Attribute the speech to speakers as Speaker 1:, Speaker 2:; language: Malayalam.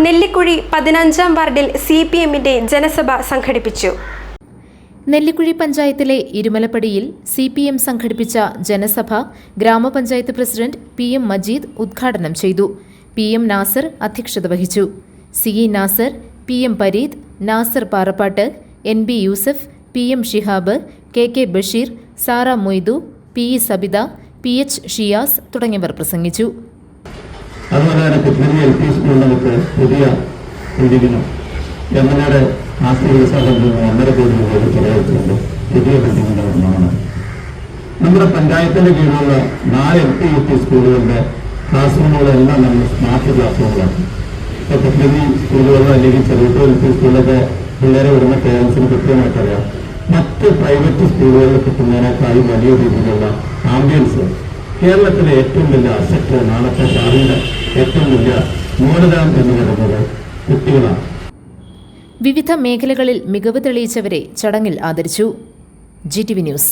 Speaker 1: നെല്ലിക്കുഴി പതിനഞ്ചാം വാർഡിൽ സി പി എമ്മിന്റെ ജനസഭ സംഘടിപ്പിച്ചു.
Speaker 2: നെല്ലിക്കുഴി പഞ്ചായത്തിലെ ഇരുമലപ്പടിയിൽ സി പി എം സംഘടിപ്പിച്ച ജനസഭ ഗ്രാമപഞ്ചായത്ത് പ്രസിഡന്റ് പി എം മജീദ് ഉദ്ഘാടനം ചെയ്തു. പി എം നാസർ അധ്യക്ഷത വഹിച്ചു. C E Nasar P M Pareed Nasar Parappattu N B Yusuf P M Shihab K K Basheer Sara Moidu P E Sabitha P H Shiyas തുടങ്ങിയവർ പ്രസംഗിച്ചു.
Speaker 3: അതുപോലെ തന്നെ പുതിയ എൽ പി സ്കൂളുകൾക്ക് പുതിയ ബിൽഡിങ്ങിനും എം എയുടെ ആസ്തി വികസനത്തിൽ നിന്ന് ഒന്നര കോടി രൂപയുടെ ചെലവഴിച്ചുകൊണ്ട് പുതിയ ബിൽഡിങ്ങിന്റെ നിർമ്മാണം. നമ്മുടെ പഞ്ചായത്തിന്റെ കീഴിലുള്ള നാല് എൽ പി യു പി സ്കൂളുകളുടെ ക്ലാസ് റൂമുകളെല്ലാം നമ്മൾ സ്മാർട്ട് ക്ലാസ് റൂമുകളാണ് ഇപ്പൊ പ്രകൃതി സ്കൂളുകളിലോ അല്ലെങ്കിൽ ചെറുപ്പ എൽ പി സ്കൂളിലൊക്കെ പിള്ളേരെ വിടുന്ന പേരൻസിന് കൃത്യമായിട്ട് അറിയാം മറ്റ് പ്രൈവറ്റ് സ്കൂളുകളിൽ കിട്ടുന്നതിനേക്കാളും വലിയ രീതിയിലുള്ള ആംബിയൻസ് കേരളത്തിലെ ഏറ്റവും വലിയ അസറ്റ് നാളത്തെ ഭാവിയുടെ ഏറ്റവും വലിയ മൂലധനം എന്ന് പറയുന്നത് കുട്ടികളാണ്
Speaker 2: വിവിധ മേഖലകളിൽ മികവ് തെളിയിച്ചവരെ ചടങ്ങിൽ ആദരിച്ചു. G T V news